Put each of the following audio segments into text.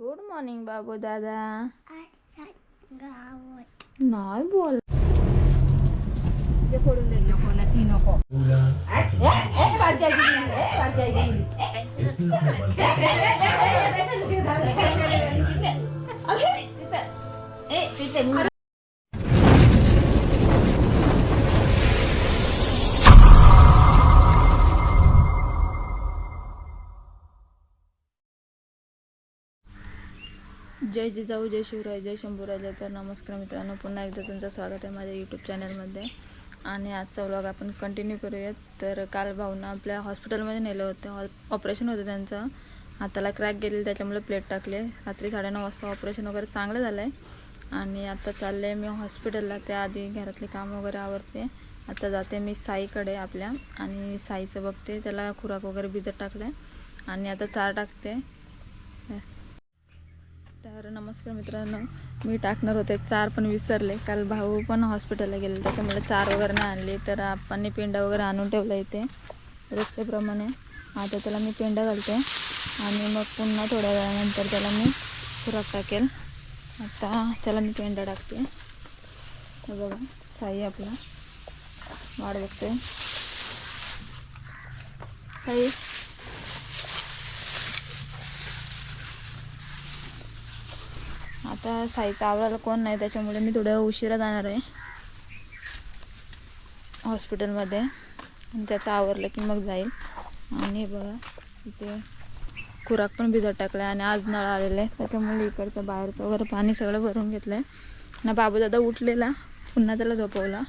Good morning बाबू दादा नाही बोल ती जय जिजाऊ जय शिवराय जय शंभूराय तर नमस्कार मित्रांनो. पुन्हा एकदा तुमचं स्वागत आहे माझ्या यूट्यूब चॅनलमध्ये आणि आजचा व्लॉग आपण कंटिन्यू करूयात. तर काल भाऊना आपल्या हॉस्पिटलमध्ये नेलं होतं. ऑपरेशन होतं त्यांचं. हाताला क्रॅक गेले त्याच्यामुळे प्लेट टाकले. रात्री साडेनऊ वाजता ऑपरेशन वगैरे चांगलं झालं आहे आणि आता चालले आहे मी हॉस्पिटलला त्याआधी घरातले काम वगैरे आवडते आता जाते मी साईकडे आपल्या. आणि साईचं बघते. त्याला खुराक वगैरे भिजत टाकलं आहे आणि आता चार टाकते. तर नमस्कार मित्रांनो मी टाकणार होते चार पण विसरले. काल भाऊ पण हॉस्पिटलला गेले त्याच्यामुळे चार वगैरे नाही आणले. तर आपण पेंडा वगैरे आणून ठेवला इथे रस्त्याप्रमाणे आता त्याला मी पेंडा घालते आणि मग पुन्हा थोड्या वेळानंतर त्याला मी खुराक टाकेल आता त्याला मी पेंडा टाकते. बघा साई आपला वाढ बघते. साई? आता साईचं आवरायला कोण नाही त्याच्यामुळे मी थोडं उशिरा जाणार आहे. हॉस्पिटलमध्ये. आणि त्याचं आवरलं की मग जाईल. आणि बघा इथे खुराक पण भिजत टाकला आहे आणि आज नळ आलेलं आहे त्याच्यामुळे इकडचं बाहेरचं वगैरे पाणी सगळं भरून घेतलं आहे ना बाबूदादा उठलेला पुन्हा त्याला झोपवला.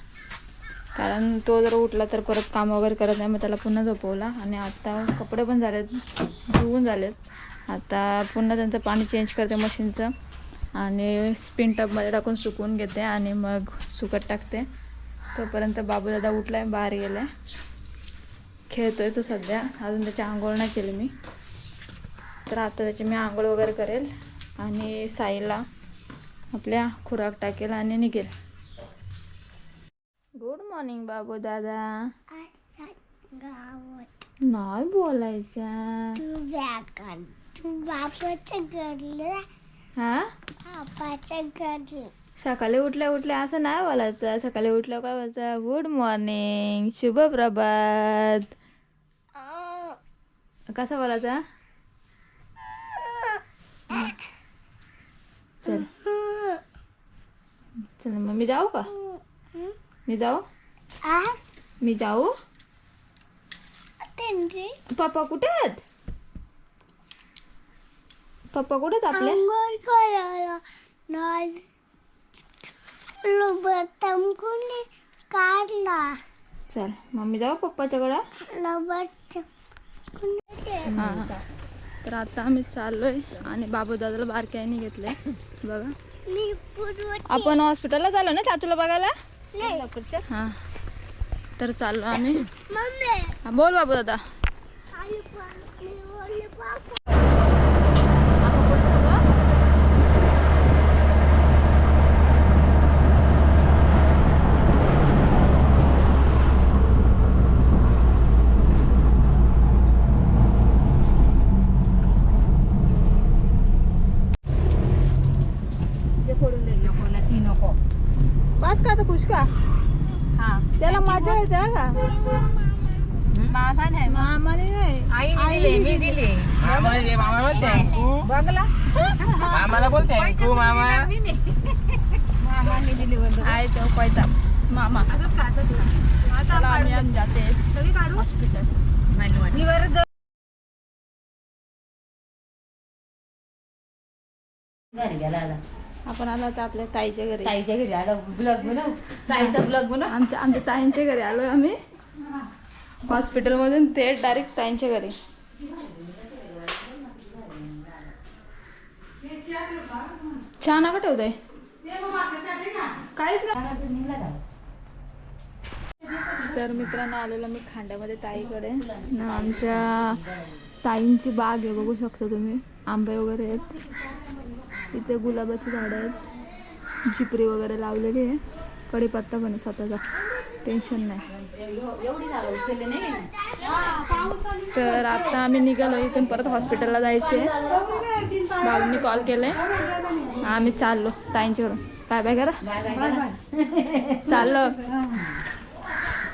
कारण तो जर उठला तर परत काम वगैरे करत नाही मग त्याला पुन्हा झोपवला. आणि आता कपडे पण झालेत धुवून झालेत. आता पुन्हा त्यांचं पाणी चेंज करते मशीनचं. आणि स्पिन टबमध्ये टाकून सुकून घेते आणि मग सुकत टाकते. तोपर्यंत बाबूदादा उठला आहे बाहेर गेला आहे खेळतोय तो सध्या. अजून त्याची आंघोळ नाही केली मी. तर आता त्याची मी आंघोळ वगैरे करेल आणि साईला आपल्या खुराक टाकेल आणि निघेल. गुड मॉर्निंग बाबू दादा. नाही बोलायचं. हा? सकाळी उठल्या उठल्या असं नाही बोलायचं. सकाळी उठल्या काय बोलायचं? गुड मॉर्निंग शुभ प्रभात. कसं बोलायचा? चल. चल मग मी जाऊ का? मी जाऊ? मी जाऊ? पप्पा कुठे आहेत? पप्पा कुठे आपले? आंघोळ करायला. नाही लबतम कोणी काढला. चल मग मी जाऊ पप्पाच्याकडं? लबत हां. तर आता आम्ही चाललोय आणि बाबू दादाला बारक्याने घेतले बघा. आपण हॉस्पिटलला झालो ना चाचूला बघायला? नाही. हां. तर चाललो आम्ही. मम्मी. हा, बोल बाबू दादा आई पण मी बोलले बाबा नको ना ती नको बस का आता खुश का हा त्याला मजा येते का? मामा नाही मामाने नाही. आई दिले मी दिले. मामा ये मामा बोलते. बघला मामाला बोलते तू मामा. मामाने दिली बंद आहे तो पैता मामा. चला आम्ही आम्ही जाते. हॉस्पिटल. मी वर घरी गेला आला आपण आलो आता आपल्या ताईच्या घरी. ताईच्या घरी आला. ब्लॉग बनव. ताईचा ब्लॉग बनव. आमच्या आमच्या ताईंच्या घरी आलोय आम्ही. हॉस्पिटलमधून ते डायरेक्ट ताईंच्या घरी. चहा नका ठेवताय. काहीच नाही. तर मित्रांनो आलेलो मी खांड्यामध्ये ताईकडे. आमच्या ताईंची बाग आहे बघू शकता तुम्ही. आंबे वगैरे आहेत. इथे गुलाबाची झाडं आहेत. झिपरी वगैरे लावलेली आहे. कढीपत्ता पण आहे स्वतःचा. टेन्शन नाही. तर आता आम्ही निघालो इथून परत हॉस्पिटलला जायचे. बाबूंनी कॉल. केलाय आम्ही चाललो ताईंच्याकडून. बाय बाय करा. चाललो.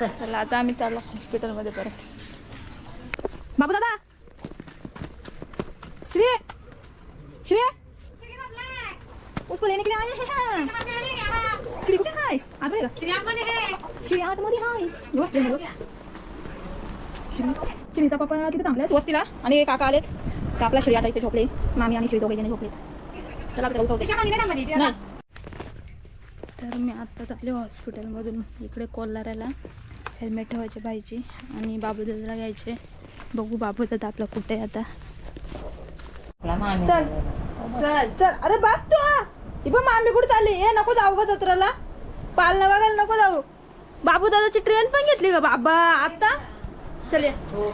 चला आता आम्ही चाललो हॉस्पिटलमध्ये परत. बाबू दादा श्री! श्री! उसको लेने के लिए आए हैं श्री कुठे हाय आता श्री आतमध्ये हाय बघ, ये बघ. श्री श्रीचा पप्पा तिथे थांबलेत वस्तीला आणि काका आलेत तर आपला श्री आता इथे झोपले मामी आणि श्री दोघे जण झोपले चला आता उठवते नाही तर मी आत्ता चालले हॉस्पिटलमधून इकडे कोल्हाऱ्याला हेल्मेट ठेवायचे पाहिजे आणि बाबूदादाला घ्यायचे बघू बाबूदादा आपला कुठे आहे आता आपला मामी चल चल चल अरे बाप तू हा पण मामी कुठे चालली? हे नको जाऊ ग जत्राला. पालना बघायला नको जाऊ. बाबू दादाची ट्रेन पण घेतली का बाबा. आता? चल ये. हो.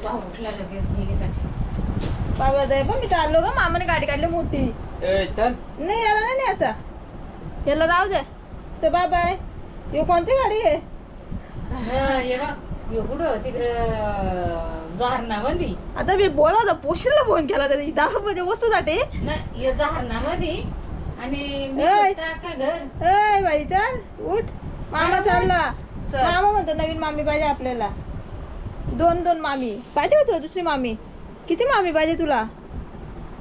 बाबू दादा पण मी चाललो ग. मामाने गाडी काढली मोठी. नाही याला नाही न्यायचा. याला राहू दे. तर बाय बाय हे कोणती गाडी आहे? हा, ये बघ. ये कुठं? तिकडं जहारणामध्ये आता मी बोलवतो पोशीला फोन केला तरी दहा रुपयाच्या वस्तूसाठी ये जहारणामध्ये आणि मी ए. स्वतः का घर. ए बाई चल उठ. मामा चालला. मामा म्हणतो नवीन मामी पाहिजे आपल्याला. दोन दोन मामी. पाहिजे होतो दुसरी मामी. किती मामी पाहिजे तुला?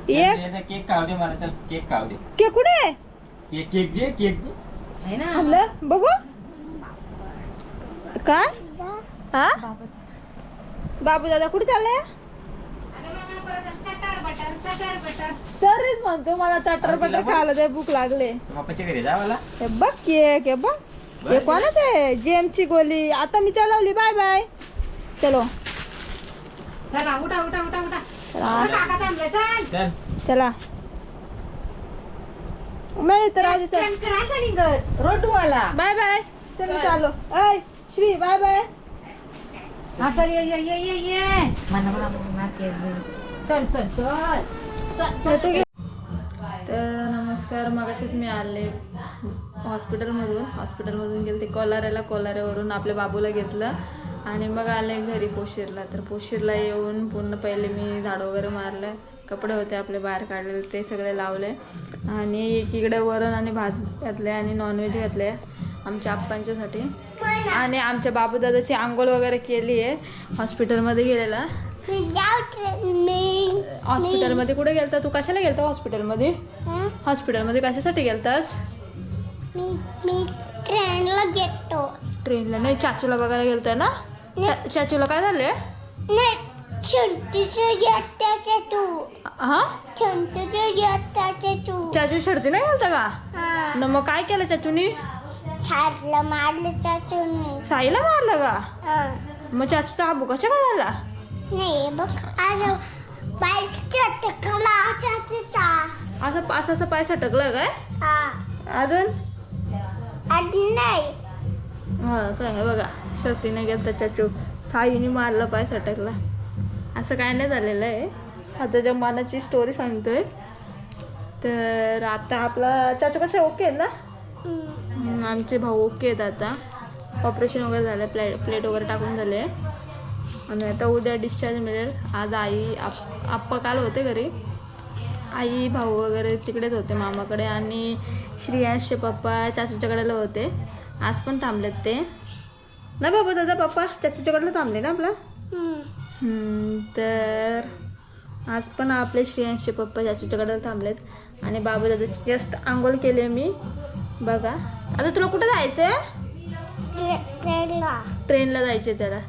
एक. केक खाऊ दे मला चल केक खाऊ दे. के कुठे? केक केक दे केक दे. आहे ना. आणलं? बघू. काय? हा? बाबू दादा कुठे चालले तरीच म्हणतो मला चटर पटर खायला दे भूक लागले. पप्पाच्या घरी हे बघ केक हे बघ. हे कोणाच आहे? जेमची गोली. आता मी चालवली. Bye bye. चलो. चला उठा उठा उठा उठा. चला. काका थांबले. चल. चल. चला. मिळेल तर चल झाली रोडवाला बाय बाय. चल चालो. ऐ श्री बाय बाय. हा चल ये ये ये ये केक. चल चल चल. तर नमस्कार मगाशीच मी आले हॉस्पिटलमधून. हॉस्पिटलमधून गेले ते कोलाऱ्याला कोलाऱ्यावरून आपल्या बाबूला घेतलं. आणि मग आले घरी पोशीरला. तर पोशीरला येऊन पूर्ण पहिले मी झाडं वगैरे मारलं. कपडे होते आपले बाहेर काढलेले ते सगळे लावले. आणि एकीकडे वरण आणि भात घातले आणि नॉनव्हेज घातले आमच्या आप्पांच्यासाठी. आणि आमच्या बाबूदादाची आंघोळ वगैरे केली आहे हॉस्पिटलमध्ये गेलेला. हॉस्पिटलमध्ये कुठे गेलता तू? कशाला गेलता हॉस्पिटलमध्ये? हॉस्पिटलमध्ये कशासाठी गेलतास? मी मी ट्रेनला घेतो ट्रेनला नाही चाचूला बघायला गेलता ना? चाचूला काय झाले हा? चाचू शर्ती नाही गेलता का? न मग काय केलं चाचूनी? छाटलं मारलं चाचूने. साईला मारलं का? मग चाचूचा आबू कशा काय झाला? नाही बघ आज असं पासाचा पाय सटकला काय? अजून? आधी नाही. हा काय बघा शक्तीने गेलता चाचू. साईने मारलं पाय सटकला असं काय नाही झालेलं आहे. आता त्या मनाची स्टोरी सांगतोय. तर आता आपला चाचू कसं ओके आहेत ना? आमचे भाऊ ओके आहेत आता. ऑपरेशन वगैरे झालं प्ले प्लेट वगैरे टाकून झाले. आणि आता उद्या डिस्चार्ज मिळेल. आज आई आप आप्पा काल होते घरी. आई भाऊ वगैरे तिकडेच होते मामाकडे आणि श्रेयांशचे पप्पा चाचूच्याकडेला होते. आज पण थांबलेत ते. ना बाबा दादा पप्पा चाचूच्याकडलं थांबले ना आपला? तर आज पण आपले श्रेयांशचे पप्पा चाचूच्याकडे थांबलेत. आणि बाबू दादा जस्ट आंघोळ केली मी. बघा. आता तुला कुठं जायचं आहे ट्रेनला जायचे त्याला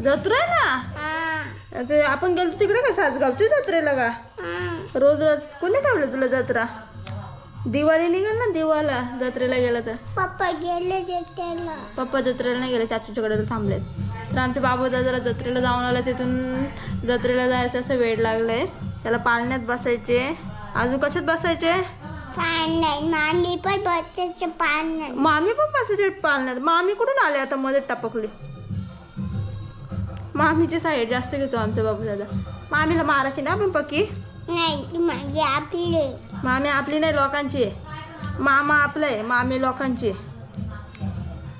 जत्रेला? हा. आता आपण गेलो तिकडे का सासगावची जत्रेला का? रोज रोज कोणी ठेवलं तुला जत्रा? दिवाळी निघेल ना दिवाला जत्रेला गेला तर. पप्पा गेले ट्रेनला पप्पा जत्रेला नाही गेले चाचूच्याकडे तर थांबलेत. तर आमचे बाबू दादाला जत्रेला जाऊन आला तिथून जत्रेला जायचं असं वेळ लागलाय. त्याला पाळण्यात बसायचे. अजून कशात बसायचे? पान नाही. मामी पण बच्चाचे पान नाही. मामी पण बसायचे पाळण्यात मामी कुठून आले आता? मध्ये टपकली. मामीची साईड जास्त घेतो आमचा बाबू दादा. मामीला मारायची ना आपण पक्की? नाही ती माझी आपली मामी आपली नाही लोकांची आहे. मामा आपलं आहे मामी लोकांची आहे.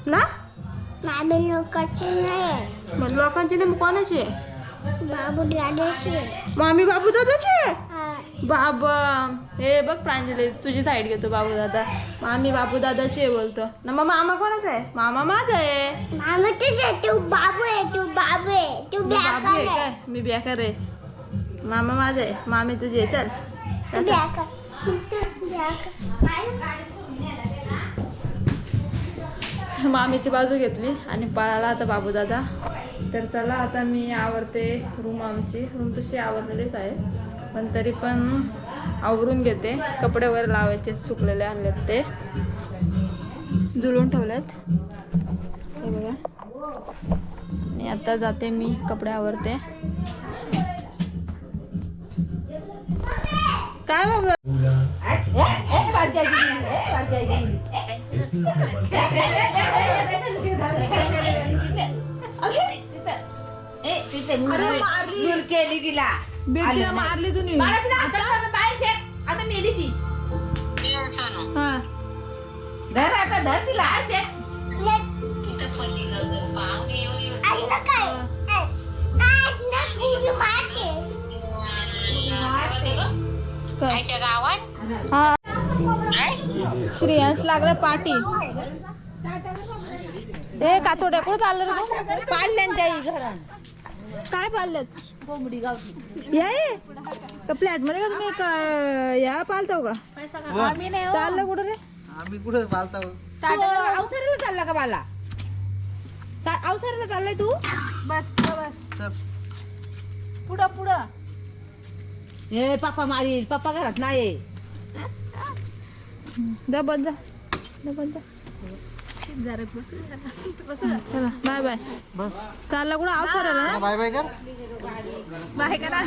ना? मामी लोकांची नाही मग लोकांची नाही मग कोणाची आहे? बाबू दादाची मामी बाबू दादाची आहे? बाबा हे बघ प्रांजली तुझी साईड घेतो बाबू दादा आम्ही बाबू दादाची बोलतो. ना मग मामा कोणाचा आहे? मामा माझा आहे. मामा तुझे तू बाबू आहे तू बाबू आहे तू मी बाबू आहे काय? मी बेकार आहे. मामा माझा आहे. मामी तुझी चल. मामीची बाजू घेतली आणि पळाला आता बाबू दादा तर चला आता मी आवरते रूम आमची रूम तशी आवरलेलीच आहे पण तरी पण आवरून घेते कपडे वगैरे लावायचे सुकलेले आणलेत ते जुळून ठेवलेत हे बघा आणि आता जाते मी कपडे आवरते काय बाबा दूर केली तिला. बेटीला मारली तुम्ही मला तिला आता बाहेर फेक. आता मेली ती. हा. धर आता धर तिला. फेक. हा. श्रेयांश लागला पाठी ए कातोड्या कुठं चाललं रे तू? पाडल्यान त्या घरान काय कोंबडी गावठी. का फ्लॅटमध्ये का तुम्ही का- या पालताव का? चाललं कुठं रे? आम्ही कुठे पालता अवसराला चालला का मला चा- अवसराला चाललाय तू? बस बस. पुढं पुढं. ए पप्पा मारील पप्पा घरात नाही जा बस जा. जा बस जा. चला बाय बाय. बस. चालला कुठं? अवसराला ना? बाय बाय कर. बाय करा.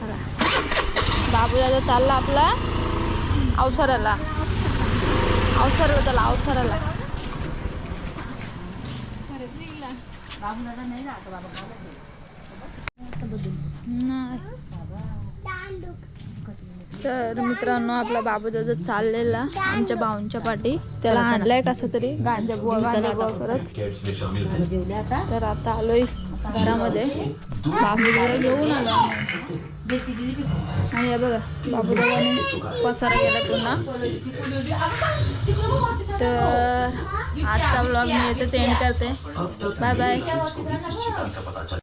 चला. बाबू दादा चालला आपला. अवसराला अवसराला चला अवसराला नाही तर मित्रांनो आपला बाबू दादा चाललेला आमच्या भाऊंच्या पाठी. त्याला आणलाय कसं तरी गांजा बुवा गांजा बुवा करत. तर आता आलोय घरामध्ये. बाबू दादा घेऊन आलो. आम्ही. देती दिली आणि बघा बाबू दादाने पसारा केला पुन्हा. तर आजचा ब्लॉग मी इथेच एंड करते. Bye bye